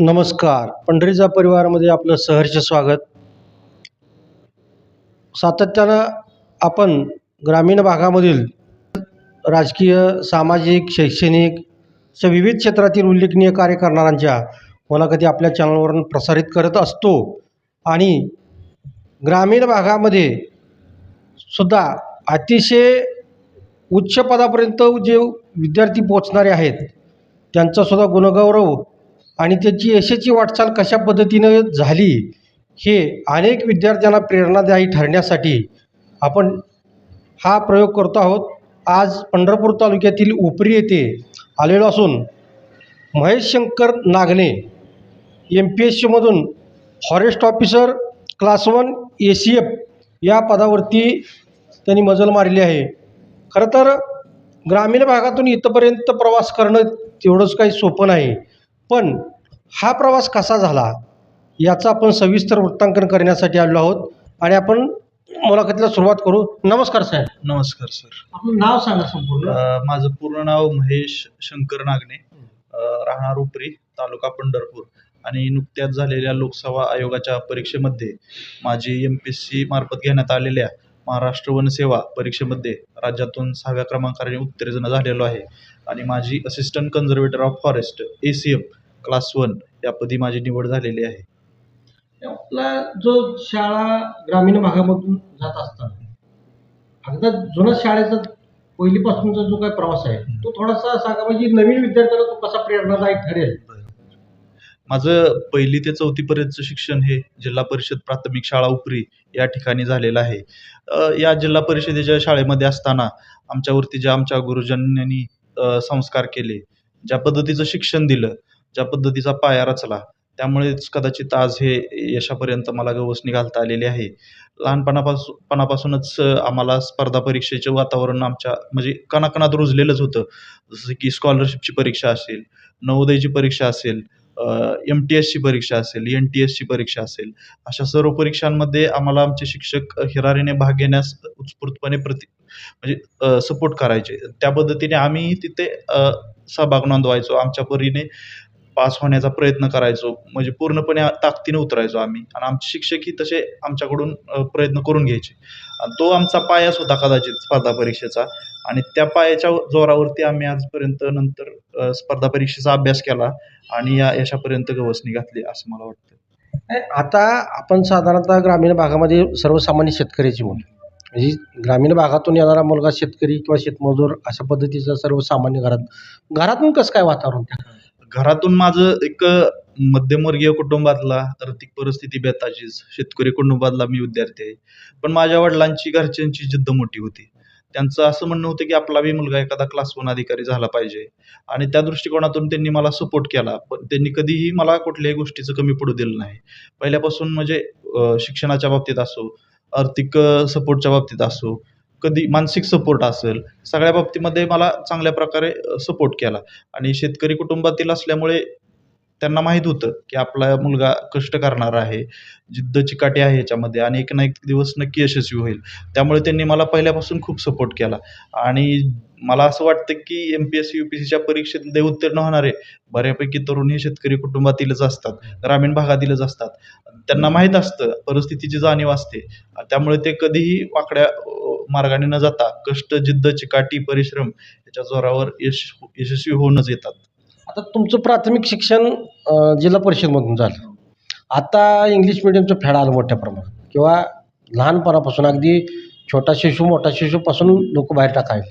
नमस्कार. पंढरीचा परिवारामध्ये आपलं सहर्ष स्वागत. सातत्यानं आपण ग्रामीण भागामधील राजकीय सामाजिक शैक्षणिक अशा विविध क्षेत्रातील उल्लेखनीय कार्य करणाऱ्यांच्या मुलाखती आपल्या चॅनलवरून प्रसारित करत असतो. आणि ग्रामीण भागामध्ये सुद्धा अतिशय उच्च पदापर्यंत जे विद्यार्थी पोचणारे आहेत त्यांचासुद्धा गुणगौरव आणि त्याची यशाची वाटचाल कशा पद्धतीनं झाली हे अनेक विद्यार्थ्यांना प्रेरणादायी ठरण्यासाठी आपण हा प्रयोग करतो आहोत. आज पंढरपूर तालुक्यातील उपरी येथे आलेलो असून Mahesh Shankar नागने M P S सीमधून forest officer class one A C F या पदावरती त्यांनी मजल मारली आहे. खरं तर ग्रामीण भागातून इथंपर्यंत प्रवास करणं तेवढंच काही सोपं नाही. पण हा प्रवास कसा झाला याचं आपण सविस्तर वृत्तांकन करण्यासाठी आलो आहोत आणि आपण मुलाखतीला सुरुवात करू. नमस्कार साहेब नमस्कार सर. आपलं नाव सांगा संपूर्ण. अ, माझं पूर्ण नाव महेश शंकर नागणे अ, राहणार उपरी तालुका पंढरपूर. आणि नुकत्याच झालेल्या लोकसेवा आयोगाच्या परीक्षेमध्ये माझी एम पी एस सी मार्फत घेण्यात आलेल्या महाराष्ट्र वनसेवा परीक्षेमध्ये राज्यातून सहाव्या क्रमांकाने उत्तीर्ण झालेलो आहे. आणि माझी assistant conservator of forest A C F class one यापदी माझी निवड झालेली आहे. आपला जो शाळा ग्रामीण भागामधून जात असताना अगदा जुना शाळेचा पहिलीपासूनचा जो काही प्रवास आहे तो थोडासा सांगा म्हणजे नवीन विद्यार्थ्याला तो कसा प्रेरणादायक ठरेल? माझं पहिली ते चौथीपर्यंतचं शिक्षण हे जिल्हा परिषद प्राथमिक शाळा उपरी या ठिकाणी झालेलं आहे. या जिल्हा परिषदेच्या शाळेमध्ये असताना आमच्यावरती ज्या आमच्या गुरुजनांनी संस्कार केले ज्या पद्धतीचं शिक्षण दिलं ज्या पद्धतीचा पाया रचला त्यामुळेच कदाचित आज हे यशापर्यंत मला गवसणी घालता आलेली आहे. लहानपणापासून पणापासूनच आम्हाला स्पर्धा परीक्षेचे वातावरण आमच्या म्हणजे कणाकणात रुजलेलंच होतं. जसं की स्कॉलरशिपची परीक्षा असेल नवोदयची परीक्षा असेल एम टी एसची परीक्षा असेल एन टी एसची परीक्षा असेल अशा सर्व परीक्षांमध्ये आम्हाला आमचे शिक्षक हिरारीने भाग घेण्यास उत्स्फूर्तपणे प्रति म्हणजे सपोर्ट करायचे. त्या पद्धतीने आम्ही तिथे सहभाग नोंदवायचो. आमच्या परीने पास होण्याचा प्रयत्न करायचो. म्हणजे पूर्णपणे ताकदीने उतरायचो आम्ही. आणि आमचे शिक्षकही तसे आमच्याकडून प्रयत्न करून घ्यायचे. आणि तो आमचा पायाच होता कदाचित स्पर्धा परीक्षेचा. आणि त्या पायाच्या जोरावरती आम्ही आजपर्यंत नंतर स्पर्धा परीक्षेचा अभ्यास केला. आणि या यशापर्यंत गवसणी घातली असं मला वाटतं. आता आपण साधारणतः ग्रामीण भागामध्ये सर्वसामान्य शेतकऱ्याची मुलं. म्हणजे ग्रामीण भागातून येणारा मुलगा शेतकरी किंवा शेतमजूर अशा पद्धतीचं सर्वसामान्य घरात घरातून कसं काय वातावरण त्या घरातून माझं एक मध्यमवर्गीय कुटुंबातला आर्थिक परिस्थिती बेताचीच शेतकरी कुटुंबातला मी विद्यार्थी आहे. पण माझ्या वडिलांची घरच्यांची जिद्द मोठी होती. त्यांचं असं म्हणणं होतं की आपला बी मुलगा एखादा क्लास वन अधिकारी झाला पाहिजे. आणि त्या दृष्टिकोनातून त्यांनी मला सपोर्ट केला पण त्यांनी कधीही मला कुठल्याही गोष्टीचं कमी पडू दिलं नाही. पहिल्यापासून म्हणजे शिक्षणाच्या बाबतीत असो आर्थिक सपोर्टच्या बाबतीत असो कधी मानसिक सपोर्ट असेल सगळ्या बाबतीमध्ये मला चांगल्या प्रकारे सपोर्ट केला. आणि शेतकरी कुटुंबातील असल्यामुळे त्यांना माहीत होतं की आपला मुलगा कष्ट करणार आहे जिद्द चिकाटी आहे याच्यामध्ये आणि एक ना एक दिवस नक्की यशस्वी होईल. त्यामुळे त्यांनी मला पहिल्यापासून खूप सपोर्ट केला. आणि मला असं वाटतं की M P S C U P सीच्या परीक्षेत उत्तीर्ण होणारे बऱ्यापैकी तरुण हे शेतकरी कुटुंबातीलच असतात ग्रामीण भागातीलच असतात. त्यांना माहीत असतं परिस्थितीची जाणीव असते. त्यामुळे ते कधीही वाकड्या मार्गाने न जाता कष्ट जिद्द चिकाटी परिश्रम याच्या जोरावर यश यशस्वी होऊनच येतात. आता तुमचं प्राथमिक शिक्षण अ, जिल्हा परिषदमधून झालं. आता इंग्लिश मिडियमचं फॅड आलं मोठ्या प्रमाणात. किंवा लहानपणापासून अगदी छोटा शिशू मोठा शिशूपासून लोक बाहेर टाकायचे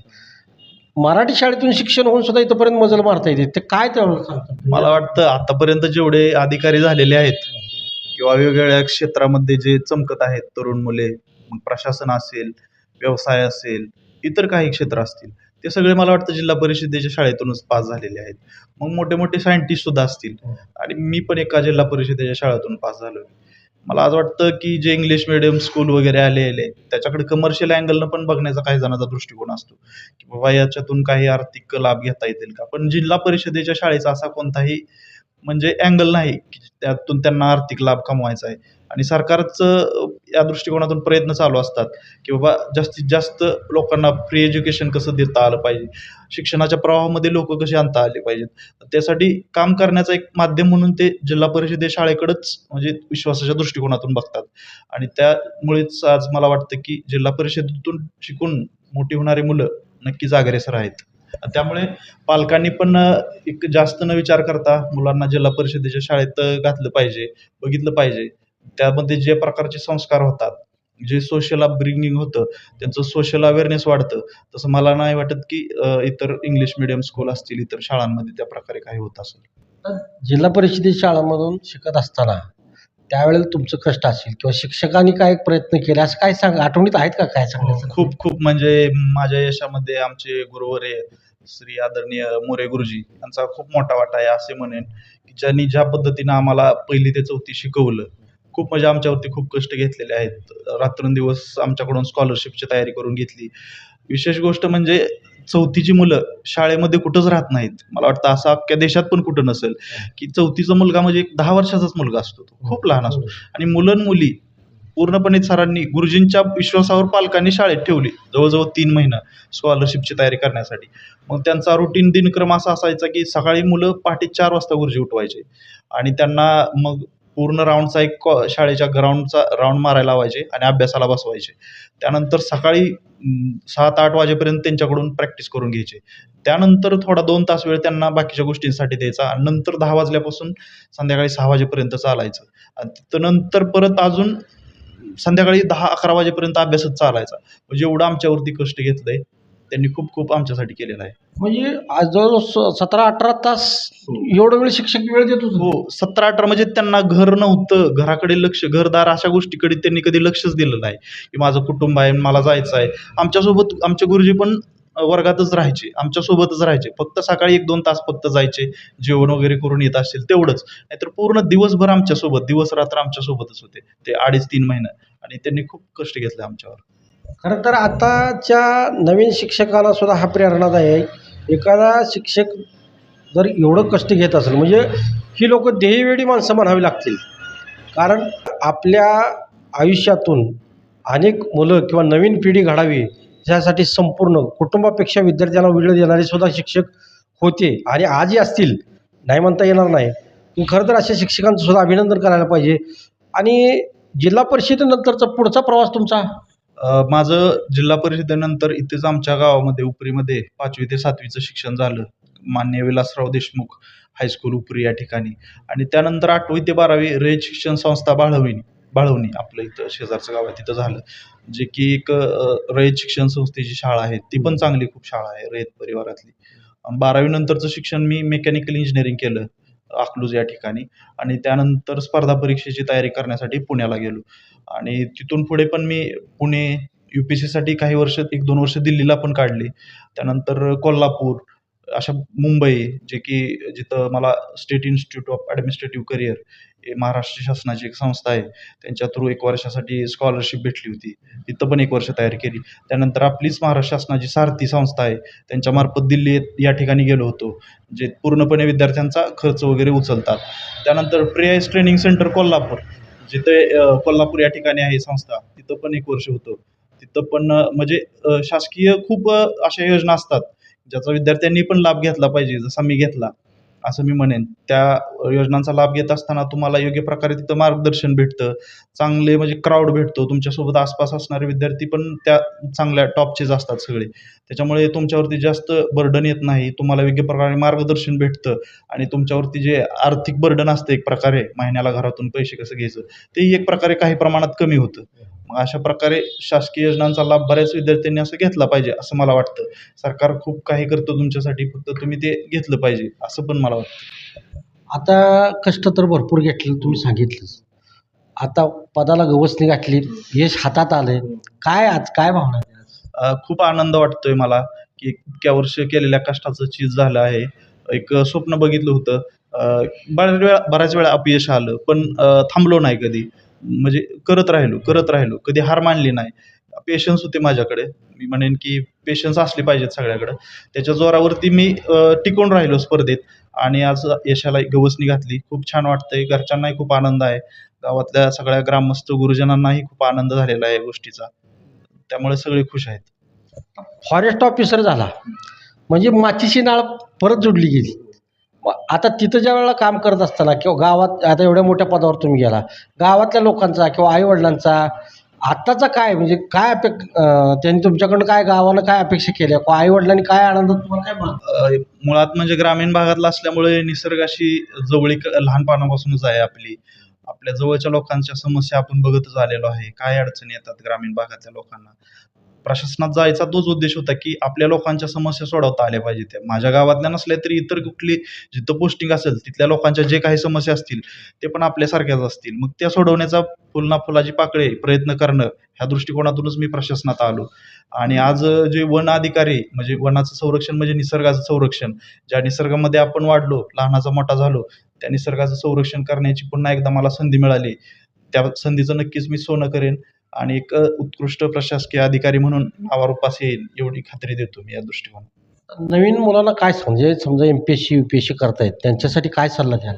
मराठी शाळेतून शिक्षण होऊन सुद्धा इथंपर्यंत मजल मारता येते. ते काय सांगतात मला वाटतं आतापर्यंत जेवढे अधिकारी झालेले आहेत किंवा वेगवेगळ्या क्षेत्रामध्ये जे चमकत आहेत तरुण मुले मग प्रशासन असेल व्यवसाय असेल इतर काही क्षेत्र असतील ते सगळे मला वाटतं जिल्हा परिषदेच्या शाळेतूनच पास झालेले आहेत. मग मोठे मोठे सायंटिस्ट सुद्धा असतील. आणि मी पण एका जिल्हा परिषदेच्या शाळेतून पास झालो मला आज वाटतं की जे इंग्लिश मिडियम स्कूल वगैरे आलेले त्याच्याकडे कमर्शियल अँगलनं पण बघण्याचा काही जणांचा दृष्टिकोन असतो. की बाबा याच्यातून काही आर्थिक लाभ घेता येतील का? पण जिल्हा परिषदेच्या शाळेचा असा कोणताही म्हणजे अँगल नाही की त्यातून त्यांना आर्थिक लाभ कमवायचा आहे. आणि सरकारचं या दृष्टिकोनातून प्रयत्न चालू असतात की बाबा जास्तीत जास्त लोकांना फ्री एज्युकेशन कसं देता आलं पाहिजे? शिक्षणाच्या प्रवाहामध्ये लोक कसे आणता आले पाहिजेत? त्यासाठी काम करण्याचं एक माध्यम म्हणून ते जिल्हा परिषदे शाळेकडंच म्हणजे विश्वासाच्या दृष्टिकोनातून बघतात. आणि त्यामुळेच आज मला वाटतं की जिल्हा परिषदेतून शिकून मोठी होणारी मुलं नक्की जागरेसर आहेत. त्यामुळे पालकांनी पण एक जास्त न विचार करता मुलांना जिल्हा परिषदेच्या शाळेत घातलं पाहिजे बघितलं पाहिजे. त्यामध्ये जे प्रकारचे संस्कार होतात जे सोशल अपब्रिंगिंग होतं त्यांचं सोशल अवेअरनेस वाढतं. तसं मला नाही वाटत की इतर इंग्लिश मिडियम स्कूल असतील इतर शाळांमध्ये त्या प्रकारे काही होत असेल. जिल्हा परिषदेच्या शाळांमधून शिकत असताना त्यावेळेला तुमचं कष्ट असेल किंवा शिक्षकांनी काय प्रयत्न केले? असं काय सांग आठवणीत आहेत का काय सांगायचं? खूप खूप म्हणजे माझ्या यशामध्ये आमचे गुरुवरे श्री आदरणीय मोरे गुरुजी. यांचा खूप मोठा वाटा आहे असे म्हणेन की ज्यांनी ज्या पद्धतीनं आम्हाला पहिली ते चौथी शिकवलं खूप म्हणजे आमच्यावरती खूप कष्ट घेतलेले आहेत. रात्रंदिवस आमच्याकडून स्कॉलरशिपची तयारी करून घेतली. विशेष गोष्ट म्हणजे चौथीची मुलं शाळेमध्ये कुठंच राहत नाहीत. मला वाटतं असं अख्ख्या देशात पण कुठं नसेल की चौथीचा मुलगा म्हणजे एक दहा वर्षाचाच मुलगा असतो तो. खूप लहान असतो. आणि मुलं मुली पूर्णपणे सरांनी गुरुजींच्या विश्वासावर पालकांनी शाळेत ठेवली. जवळजवळ तीन महिना स्कॉलरशिपची तयारी करण्यासाठी. मग त्यांचा रुटीन दिनक्रम असा असायचा की सकाळी मुलं पहाटे चार वाजता गुरुजी उठवायचे. आणि त्यांना मग पूर्ण राऊंडचा एक कॉ शाळेच्या ग्राउंडचा राऊंड मारायला लावायचे आणि अभ्यासाला बसवायचे. त्यानंतर सकाळी सात आठ वाजेपर्यंत त्यांच्याकडून प्रॅक्टिस करून घ्यायचे. त्यानंतर थोडा दोन तास वेळ त्यांना बाकीच्या गोष्टींसाठी द्यायचा आणि नंतर दहा वाजल्यापासून संध्याकाळी सहा वाजेपर्यंत चालायचं. आणि नंतर परत अजून संध्याकाळी दहा अकरा वाजेपर्यंत अभ्यासच चालायचा. म्हणजे एवढं आमच्यावरती कष्ट घेतलं आहे त्यांनी खूप खूप आमच्यासाठी केलेलं आहे. म्हणजे आज जवळ सतरा अठरा तास एवढं वेळ शिक्षक वेळ देत हो सतरा अठरा म्हणजे त्यांना घर नव्हतं. घराकडे लक्ष घरदार अशा गोष्टीकडे त्यांनी कधी लक्षच दिलं नाही की माझं कुटुंब आहे मला जायचं आहे. आमच्यासोबत आमचे गुरुजी पण वर्गातच राहायचे आमच्यासोबतच राहायचे. फक्त सकाळी एक दोन तास फक्त जायचे जेवण वगैरे करून येत असतील तेवढंच. नाहीतर पूर्ण दिवसभर आमच्यासोबत दिवस रात्र आमच्यासोबतच होते. ते अडीच तीन महिने. आणि त्यांनी खूप कष्ट घेतले आमच्यावर. खरं तर आताच्या नवीन शिक्षकांना सुद्धा हा प्रेरणादायी आहे. एखादा शिक्षक जर एवढं कष्ट घेत असेल म्हणजे ही लोक देहवेडी माणसं म्हणावी लागतील. कारण आपल्या आयुष्यातून अनेक मुलं किंवा नवीन पिढी घडावी यासाठी संपूर्ण कुटुंबापेक्षा विद्यार्थ्यांना वेळ देणारे सुद्धा शिक्षक होते आणि आजही असतील नाही म्हणता येणार नाही. पण खरं तर अशा शिक्षकांचं सुद्धा अभिनंदन करायला पाहिजे. आणि जिल्हा परिषदेनंतरचा पुढचा प्रवास तुमचा? माझं जिल्हा परिषदेनंतर इथेच आमच्या गावामध्ये उपरीमध्ये पाचवी ते सातवीचं शिक्षण झालं. मान्य विलासराव देशमुख हायस्कूल उपरी या ठिकाणी. आणि त्यानंतर आठवी ते बारावी रयत शिक्षण संस्था बाळवणी बाळवणी आपलं इथं शेजारचं गाव आहे तिथं झालं. जे की एक रयत शिक्षण संस्थेची शाळा आहे. ती पण चांगली खूप शाळा आहे रयत परिवारातली. बारावीनंतरचं शिक्षण मी मेकॅनिकल इंजिनिअरिंग केलं. अकलूज या ठिकाणी. आणि त्यानंतर स्पर्धा परीक्षेची तयारी करण्यासाठी पुण्याला गेलो. आणि तिथून पुढे पण मी पुणे यू पी सीसाठी काही वर्ष एक दोन वर्ष दिल्लीला पण काढली. त्यानंतर कोल्हापूर अशा मुंबई जे की जिथं मला state institute of administrative career Maharashtra शासनाची एक संस्था आहे. त्यांच्या थ्रू एक वर्षासाठी स्कॉलरशिप भेटली होती. तिथं पण एक वर्ष तयारी केली. त्यानंतर आपलीच महाराष्ट्र शासनाची सारथी संस्था आहे. त्यांच्यामार्फत दिल्ली या ठिकाणी गेलो होतो. जे पूर्णपणे विद्यार्थ्यांचा खर्च वगैरे उचलतात. त्यानंतर प्रियाईस ट्रेनिंग सेंटर कोल्हापूर जिथे कोल्हापूर या ठिकाणी आहे संस्था. तिथं पण एक वर्ष होतं. तिथं पण म्हणजे शासकीय खूप अशा योजना असतात. ज्याचा विद्यार्थ्यांनी पण लाभ घेतला पाहिजे जसा मी घेतला. असं मी म्हणेन. त्या योजनांचा लाभ घेत असताना तुम्हाला योग्य प्रकारे तिथं मार्गदर्शन भेटतं. चांगले म्हणजे क्राऊड भेटतो. तुमच्यासोबत आसपास असणारे विद्यार्थी पण त्या चांगल्या टॉपचेच असतात सगळे. त्याच्यामुळे तुमच्यावरती जास्त बर्डन येत नाही. तुम्हाला योग्य प्रकारे मार्गदर्शन भेटतं. आणि तुमच्यावरती जे आर्थिक बर्डन असतं एक प्रकारे महिन्याला घरातून पैसे कसं घ्यायचं तेही एक प्रकारे काही प्रमाणात कमी होतं. मग अशा प्रकारे शासकीय योजनांचा लाभ बऱ्याच विद्यार्थ्यांनी असं घेतला पाहिजे असं मला वाटतं. सरकार खूप काही करतं तुमच्यासाठी फक्त तुम्ही ते घेतलं पाहिजे असं पण मला वाटतं. आता कष्ट तर भरपूर घेतलं तुम्ही सांगितलंच. आता पदाला गवसणी घातली यश हातात आलंय. काय आज काय भावना खूप आनंद वाटतोय मला की इतक्या वर्ष केलेल्या कष्टाचं चीज झालं आहे. एक स्वप्न बघितलं होतं. बऱ्याच वेळा बऱ्याच वेळा अपयश आलं पण थांबलो नाही कधी. म्हणजे करत राहिलो करत राहिलो. कधी हार मानली नाही. पेशन्स होते माझ्याकडे. मी म्हणेन की पेशन्स असले पाहिजेत सगळ्याकडं. त्याच्या जोरावरती मी टिकून राहिलो स्पर्धेत आणि आज यशाला गवसणी घातली. खूप छान वाटतंय. घरच्यांनाही खूप आनंद आहे. गावातल्या सगळ्या ग्रामस्थ गुरुजनांनाही खूप आनंद झालेला आहे या गोष्टीचा. त्यामुळे सगळे खुश आहेत. फॉरेस्ट ऑफिसर झाला. म्हणजे माचीची नाळ परत जोडली गेली. आता तिथं ज्या वेळेला काम करत असताना किंवा गावात आता एवढ्या मोठ्या पदावर तुम्ही गेला गावातल्या लोकांचा किंवा आईवडिलांचा आत्ताचा काय म्हणजे काय अपेक त्यांनी तुमच्याकडनं काय गावानं काय अपेक्षा केल्या? किंवा आईवडिलांनी काय आनंद तुम्हाला काय मुळात म्हणजे ग्रामीण भागातला असल्यामुळे निसर्गाशी जवळीक लहानपणापासूनच आहे आपली. आपल्या जवळच्या लोकांच्या समस्या आपण बघतच आलेलो आहे. काय अडचणी येतात ग्रामीण भागातल्या लोकांना? प्रशासनात जायचा तोच उद्देश होता की आपल्या लोकांच्या समस्या सोडवता आल्या पाहिजे त्या. माझ्या गावातल्या नसल्या तरी इतर कुठली जिथं पोस्टिंग असेल तिथल्या लोकांच्या जे काही समस्या असतील ते पण आपल्यासारख्याच असतील. मग त्या सोडवण्याचा फुलना फुलाची पाकळे प्रयत्न करणं ह्या दृष्टिकोनातूनच मी प्रशासनात आलो. आणि आज जे वन अधिकारी म्हणजे वनाचं संरक्षण म्हणजे निसर्गाचं संरक्षण ज्या निसर्गामध्ये आपण वाढलो लहानाचा मोठा झालो त्या निसर्गाचं संरक्षण करण्याची पुन्हा एकदा मला संधी मिळाली. त्या संधीचं नक्कीच मी सोनं करेन. आणि एक उत्कृष्ट प्रशासकीय अधिकारी म्हणून नावारूपास येईल एवढी खात्री देतो मी या दृष्टिकोनात नवीन मुलांना काय म्हणजे समजा M P S C U P S C करतायत त्यांच्यासाठी काय सल्ला द्याल?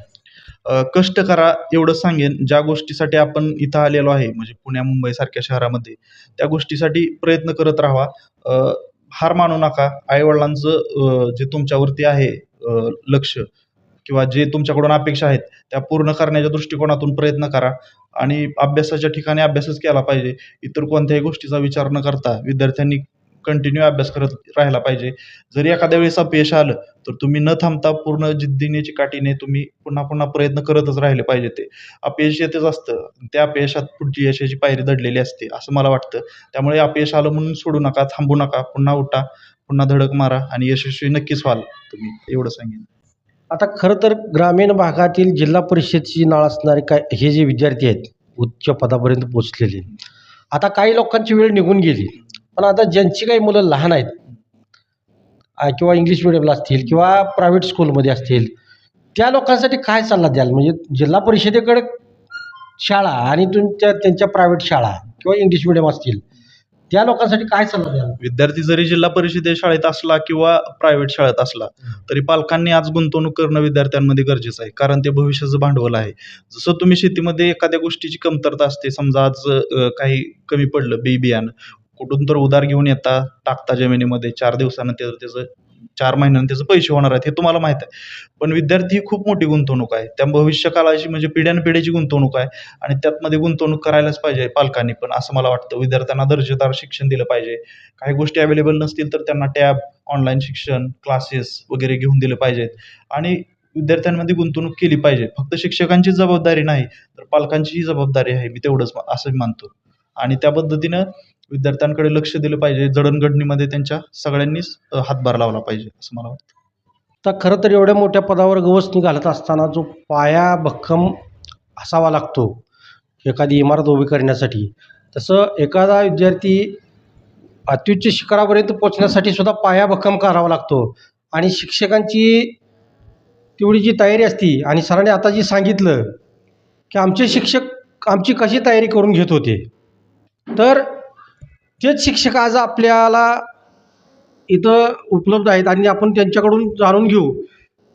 अ, कष्ट करा एवढं सांगेन ज्या गोष्टीसाठी आपण इथं आलेलो आहे म्हणजे पुण्या मुंबईसारख्या शहरामध्ये त्या गोष्टीसाठी प्रयत्न करत राहावा अ, हार मानू नका. आईवडिलांचं अ, जे तुमच्यावरती आहे अ, लक्ष किंवा जे तुमच्याकडून अपेक्षा आहेत त्या पूर्ण करण्याच्या दृष्टिकोनातून प्रयत्न करा. आणि अभ्यासाच्या ठिकाणी अभ्यासच केला पाहिजे. इतर कोणत्याही गोष्टीचा विचार न करता विद्यार्थ्यांनी कंटिन्यू अभ्यास करत राहायला पाहिजे. जरी एखाद्या वेळेस अपयश आलं तर तुम्ही न थांबता पूर्ण जिद्दीने चिकाटीने तुम्ही पुन्हा पुन्हा प्रयत्न करतच राहिले पाहिजे ते. अपयश येतच असतं. त्या अपयशात पुढची यशाची पायरी दडलेली असते असं मला वाटतं. त्यामुळे अपयश आलं म्हणून सोडू नका थांबू नका. पुन्हा उठा पुन्हा धडक मारा आणि यशस्वी नक्कीच व्हाल तुम्ही. एवढं सांगेन. आता खरं तर ग्रामीण भागातील जिल्हा परिषदची नाळ असणारे काय हे जे विद्यार्थी आहेत उच्च पदापर्यंत पोचलेले आता काही लोकांची वेळ निघून गेली. पण आता ज्यांची काही मुलं लहान आहेत किंवा इंग्लिश मिडियमला असतील किंवा प्रायव्हेट स्कूलमध्ये असतील त्या लोकांसाठी काय सल्ला द्याल? म्हणजे जिल्हा परिषदेकडे शाळा आणि तुमच्या त्यांच्या प्रायव्हेट शाळा किंवा इंग्लिश मिडियम असतील त्या लोकांसाठी काय सल्ला द्याल? विद्यार्थी जरी जिल्हा परिषद शाळेत असला किंवा प्रायव्हेट शाळेत असला तरी पालकांनी आज गुंतवणूक करणं विद्यार्थ्यांमध्ये गरजेचं आहे. कारण ते भविष्याचं भांडवल आहे. जसं तुम्ही शेतीमध्ये एखाद्या गोष्टीची कमतरता असते समजा आज अ, काही कमी पडलं बी बियाणं कुठून तर उधार घेऊन येता टाकता जमिनीमध्ये चार दिवसानं त्याचं त्याचं चार महिन्यानं त्याचे पैसे होणार आहेत हे तुम्हाला माहीत आहे. पण विद्यार्थी ही खूप मोठी गुंतवणूक आहे. त्या भविष्यकाळाची म्हणजे पिढ्यानपिढ्याची गुंतवणूक आहे आणि त्यातमध्ये गुंतवणूक करायलाच पाहिजे पालकांनी पण असं मला वाटतं. विद्यार्थ्यांना दर्जेदार शिक्षण दिलं पाहिजे. काही गोष्टी अवेलेबल नसतील तर त्यांना टॅब ऑनलाईन शिक्षण क्लासेस वगैरे घेऊन दिले पाहिजेत. आणि विद्यार्थ्यांमध्ये गुंतवणूक केली पाहिजे. फक्त शिक्षकांची जबाबदारी नाही तर पालकांचीही जबाबदारी आहे मी तेवढंच असं मानतो. आणि त्या पद्धतीनं विद्यार्थ्यांकडे लक्ष दिलं पाहिजे. जडणघडणीमध्ये त्यांच्या सगळ्यांनीच हातभार लावला पाहिजे असं मला वाटतं. तर खरं तर एवढ्या मोठ्या पदावर गवसणी घालत असताना जो पाया भक्कम असावा लागतो एखादी इमारत उभी करण्यासाठी तसं एखादा विद्यार्थी अत्युच्च शिखरापर्यंत पोचण्यासाठी सुद्धा पाया भक्कम करावा लागतो. आणि शिक्षकांची तेवढी जी तयारी असती आणि सरांनी आता जी सांगितलं की आमचे शिक्षक आमची कशी तयारी करून घेत होते? तर तेच शिक्षक आज आपल्याला इथं उपलब्ध आहेत आणि आपण त्यांच्याकडून जाणून घेऊ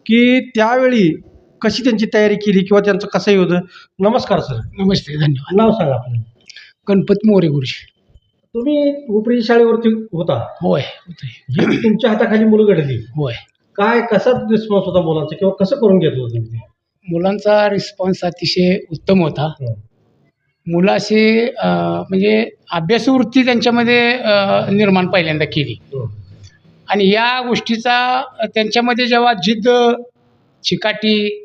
की त्यावेळी कशी त्यांची तयारी केली किंवा त्यांचं कसंही होतं. नमस्कार सर. नमस्ते धन्यवाद. नाव सांगा आपलं. गणपत मोरे गुरुजी. तुम्ही उपरी शाळेवरती होता. होय होते जी तुमच्या हाताखाली मुलं घडली. होय. काय कसा रिस्पॉन्स होता मुलांचा किंवा कसं करून घेतलं होतं तुम्ही? मुलांचा रिस्पॉन्स अतिशय उत्तम होता. ते? मुलं असे अं, म्हणजे अभ्यासवृत्ती त्यांच्यामध्ये निर्माण पहिल्यांदा केली. आणि या गोष्टीचा त्यांच्यामध्ये जेव्हा जिद्द चिकाटी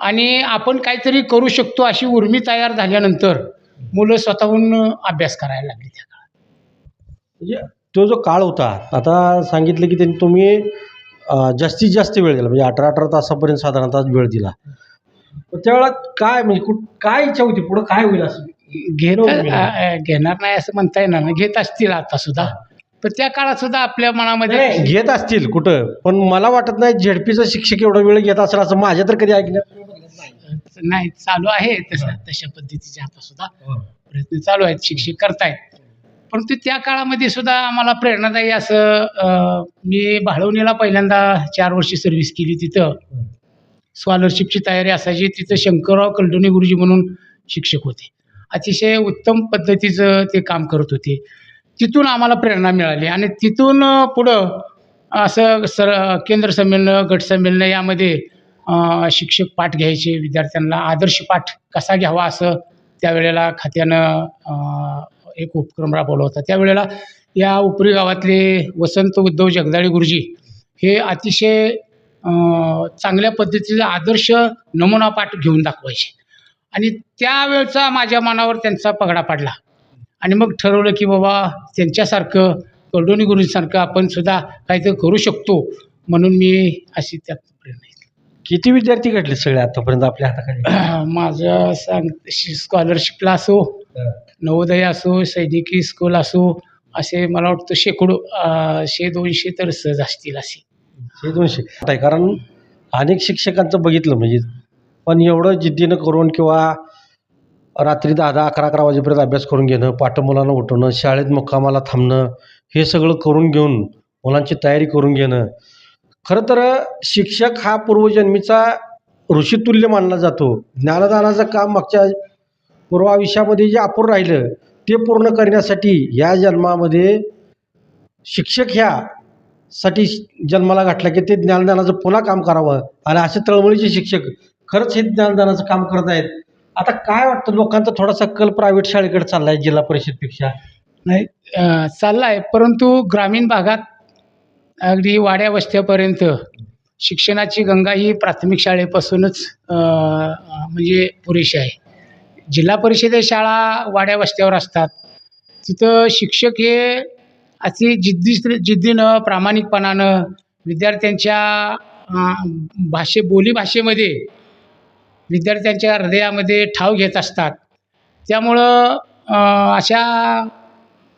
आणि आपण काहीतरी करू शकतो अशी उर्मी तयार झाल्यानंतर मुलं स्वतःहून अभ्यास करायला लागली त्या काळात. म्हणजे तो जो काळ होता आता सांगितलं की त्यांनी तुम्ही जास्तीत जास्त वेळ दिला म्हणजे अठरा अठरा तासापर्यंत साधारणतः वेळ दिला. त्यावेळेला काय म्हणजे कुठ काय इच्छा होती पुढं? काय होईल असं. अ, घेणार नाही असं म्हणता येणार नाही. घेत असतील आता सुद्धा. पण त्या काळात सुद्धा आपल्या मनामध्ये नाही, घेत असतील कुठं? पण मला वाटत नाही झेडपीचा शिक्षक एवढा वेळ घेत असेल असं माझ्या तर कधी ऐकण्यात नाही चालू आहे तसं तशा पद्धतीचे आता सुद्धा प्रयत्न चालू आहेत शिक्षक करतायत. परंतु त्या काळामध्ये सुद्धा आम्हाला प्रेरणादायी असं अ, मी भाळवणीला पहिल्यांदा चार वर्षी सर्व्हिस केली तिथं. स्कॉलरशिपची तयारी असायची. तिथं शंकरराव कलडुने गुरुजी म्हणून शिक्षक होते. अतिशय उत्तम पद्धतीचं ते काम करत होते. तिथून आम्हाला प्रेरणा मिळाली आणि तिथून पुढं असं सर केंद्र संमेलनं गट संमेलनं यामध्ये शिक्षक पाठ घ्यायचे विद्यार्थ्यांना आदर्श पाठ कसा घ्यावा असं त्यावेळेला खात्यानं एक उपक्रम राबवला होता. त्यावेळेला या उपरी गावातले वसंत उद्धव जगदाळे गुरुजी हे अतिशय चांगल्या पद्धतीचा आदर्श नमुना पाठ घेऊन दाखवायचे. आणि त्यावेळचा माझ्या मनावर त्यांचा पगडा पडला. आणि मग ठरवलं की बाबा त्यांच्यासारखं कर्डोनी गुरुजीसारखं आपण सुद्धा काहीतरी करू शकतो म्हणून मी अशी त्यात प्रेरणा घेतली. किती विद्यार्थी घडले सगळे आतापर्यंत आपल्या हाताखाली? माझं सांग स्कॉलरशिपला असो नवोदय असो सैनिकी स्कूल असो असे मला वाटतं शेकडो शे दोनशे तर सहज असतील असे. हे दोनशे. आहे कारण अनेक शिक्षकांचं बघितलं म्हणजे पण एवढं जिद्दीनं करून किंवा रात्री दहा दहा अकरा अकरा वाजेपर्यंत अभ्यास करून घेणं पाठ मुलांना उठवणं शाळेत मुक्कामाला थांबणं हे सगळं करून घेऊन मुलांची तयारी करून घेणं. खरं तर शिक्षक हा पूर्वजन्मीचा ऋषितुल्य मानला जातो. ज्ञानदानाचं काम मागच्या पूर्वाविषयामध्ये जे अपूर्ण राहिलं ते पूर्ण करण्यासाठी या जन्मामध्ये शिक्षक ह्या साठी जन्माला घातला की ते ज्ञानदानाचं पुन्हा काम करावं. आणि असे तळमळीचे शिक्षक खरंच हे ज्ञानदानाचं काम करत आहेत. आता काय वाटतं? लोकांचा थोडासा कल प्रायव्हेट शाळेकडे चालला आहे जिल्हा परिषदपेक्षा. नाही चालला आहे परंतु ग्रामीण भागात अगदी वाड्या वस्त्यापर्यंत शिक्षणाची गंगा ही प्राथमिक शाळेपासूनच म्हणजे पुरेशी आहे. जिल्हा परिषदे शाळा वाड्या वस्त्यावर असतात. तिथं शिक्षक हे असे जिद्दी जिद्दीनं प्रामाणिकपणानं विद्यार्थ्यांच्या भाषे बोलीभाषेमध्ये विद्यार्थ्यांच्या हृदयामध्ये ठाव घेत असतात. त्यामुळं अशा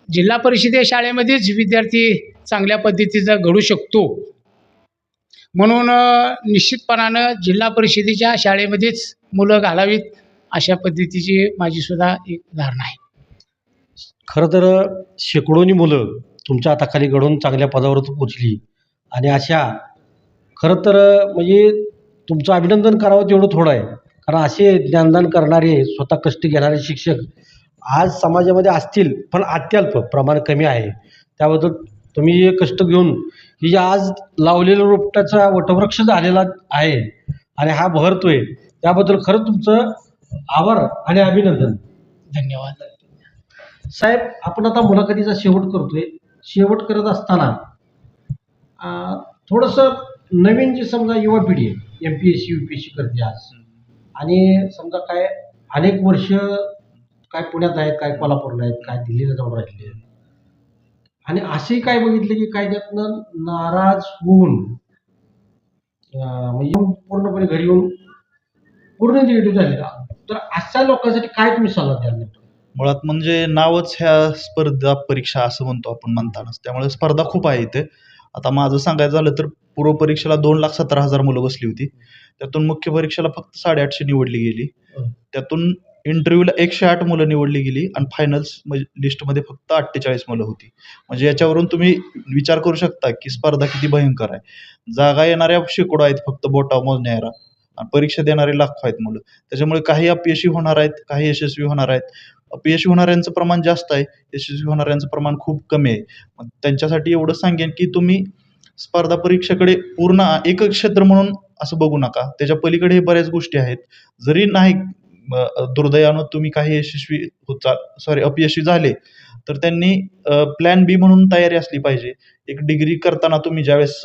जिल्हा परिषदेच्या शाळेमध्येच विद्यार्थी चांगल्या पद्धतीचा घडू शकतो. म्हणून निश्चितपणानं जिल्हा परिषदेच्या शाळेमध्येच मुलं घालावीत अशा पद्धतीची माझीसुद्धा एक धारणा आहे. खरं तर शेकडोनी मुलं तुमच्या हाताखाली घडून चांगल्या पदावर पोचली. आणि अशा खरं तर म्हणजे तुमचं अभिनंदन करावं तेवढं थोडं आहे. कारण असे ज्ञानदान करणारे स्वतः कष्ट घेणारे शिक्षक आज समाजामध्ये असतील पण अत्यल्प प्रमाण कमी आहे. त्याबद्दल तुम्ही हे कष्ट घेऊन ही जे आज लावलेलं रोपट्याचा वटवृक्ष झालेला आहे आणि हा बहरतोय त्याबद्दल खरं तुमचं आभार आणि अभिनंदन. धन्यवाद. साहेब आपण आता मुलाखतीचा शेवट करतोय. शेवट करत असताना थोडंसं नवीन जी समजा युवा पिढी आहे M P S C U P S C करते आज आणि समजा काय अनेक वर्ष काय पुण्यात आहेत काय कोल्हापूरला आहेत काय दिल्लीला जाऊन राहिले आहेत. आणि असे काय बघितले की काय त्यातनं नाराज होऊन म्हणजे पूर्णपणे घरी येऊन पूर्ण निगेटिव्ह झाले तर अशा लोकांसाठी काय तुम्ही सल्ला द्याल? मुळात म्हणजे नावच ह्या स्पर्धा परीक्षा असं म्हणतो आपण म्हणतानाच. त्यामुळे स्पर्धा खूप आहे इथे. आता माझं सांगायचं झालं तर पूर्व परीक्षेला दोन लाख सतरा हजार मुलं बसली होती. त्यातून मुख्य परीक्षेला फक्त साडेआठशे निवडली गेली. त्यातून इंटरव्ह्यूला एकशे आठ मुलं निवडली गेली आणि फायनल्स लिस्टमध्ये फक्त अठ्ठेचाळीस मुलं होती. म्हणजे याच्यावरून तुम्ही विचार करू शकता की स्पर्धा किती भयंकर आहे. जागा येणाऱ्या शेकडो आहेत फक्त बोटाव मोजण्यारा आणि परीक्षा देणारे लाखो आहेत मुलं. त्याच्यामुळे काही अपयशी होणार आहेत काही यशस्वी होणार आहेत. अपयशी होणाऱ्यांचं प्रमाण जास्त आहे यशस्वी होणाऱ्यांचं प्रमाण खूप कमी आहे. मग त्यांच्यासाठी एवढं सांगेन की तुम्ही स्पर्धा परीक्षेकडे पूर्ण एक क्षेत्र म्हणून असं बघू नका. त्याच्या पलीकडे बऱ्याच गोष्टी आहेत. जरी नाही दुर्दैवानं तुम्ही काही यशस्वी होता सॉरी अपयशी झाले तर त्यांनी प्लॅन बी म्हणून तयारी असली पाहिजे. एक डिग्री करताना तुम्ही ज्यावेळेस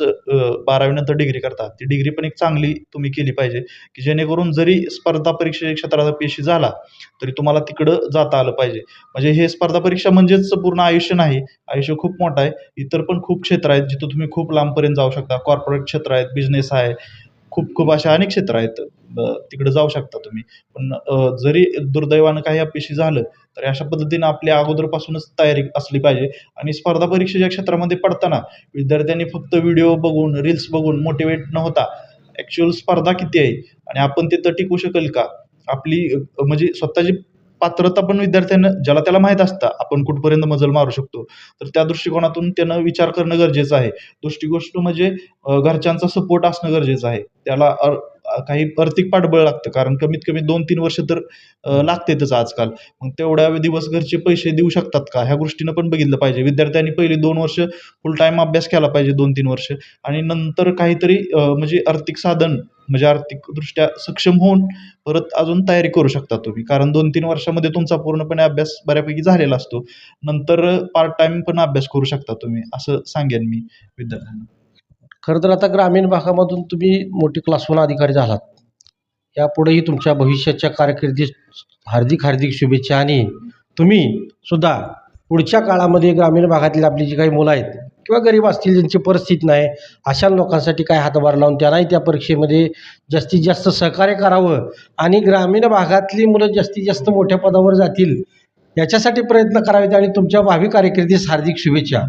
बारावीनंतर डिग्री करता ती डिग्री पण एक चांगली तुम्ही केली पाहिजे की जेणेकरून जरी स्पर्धा परीक्षे क्षेत्रात अपयशी झाला तरी तुम्हाला तिकडं जाता आलं पाहिजे. म्हणजे हे स्पर्धा परीक्षा म्हणजेच पूर्ण आयुष्य नाही आयुष्य खूप मोठं आहे. इतर पण खूप क्षेत्र आहेत जिथं तुम्ही खूप लांबपर्यंत जाऊ शकता. कॉर्पोरेट क्षेत्र आहेत बिझनेस आहे खूप खूप अशा अनेक क्षेत्र आहेत. अ, तिकडं जाऊ शकता तुम्ही. पण जरी दुर्दैवानं काही अपयशी झालं तरी अशा पद्धतीनं आपल्या अगोदरपासूनच तयारी असली पाहिजे. आणि स्पर्धा परीक्षेच्या क्षेत्रामध्ये पडताना विद्यार्थ्यांनी फक्त व्हिडिओ बघून रील्स बघून मोटिवेट न होता ॲक्च्युअल स्पर्धा किती आहे? आणि आपण तिथं टिकू शकेल का? आपली म्हणजे स्वतःची पात्रता पण विद्यार्थ्यांना ज्याला त्याला माहीत असतं आपण कुठपर्यंत मजल मारू शकतो. तर त्या दृष्टिकोनातून त्यानं विचार करणं गरजेचं आहे. दुसरी गोष्ट म्हणजे घरच्यांचा सपोर्ट असणं गरजेचं आहे. त्याला अर काही आर्थिक पाठबळ लागतं. कारण कमीत कमी दोन तीन वर्ष तर अ, लागतेच आजकाल. मग तेवढ्या दिवस घरचे पैसे देऊ शकतात का? ह्या गोष्टीनं पण बघितलं पाहिजे. विद्यार्थ्यांनी पहिली दोन वर्ष फुल टाईम अभ्यास केला पाहिजे दोन तीन वर्ष. आणि नंतर काहीतरी म्हणजे आर्थिक साधन म्हणजे आर्थिकदृष्ट्या सक्षम होऊन परत अजून तयारी करू शकता तुम्ही. कारण दोन तीन वर्षामध्ये तुमचा पूर्णपणे अभ्यास बऱ्यापैकी झालेला असतो. नंतर पार्ट टाईम पण अभ्यास करू शकता तुम्ही असं सांगेन मी विद्यार्थ्यांना. खरं तर आता ग्रामीण भागामधून तुम्ही मोठी क्लासवन अधिकारी झालात. यापुढेही तुमच्या भविष्याच्या कारकिर्दीत हार्दिक हार्दिक शुभेच्छा आणि तुम्ही सुद्धा पुढच्या काळामध्ये ग्रामीण भागातील आपली जी काही मुलं आहेत किंवा गरीब असतील ज्यांची परिस्थिती नाही अशा लोकांसाठी काय हातभार लावून त्यांनाही त्या परीक्षेमध्ये जास्तीत जास्त सहकार्य करावं आणि ग्रामीण भागातली मुलं जास्तीत जास्त मोठ्या पदावर जातील याच्यासाठी प्रयत्न करावेत आणि तुमच्या भावी कारकिर्दीस हार्दिक शुभेच्छा.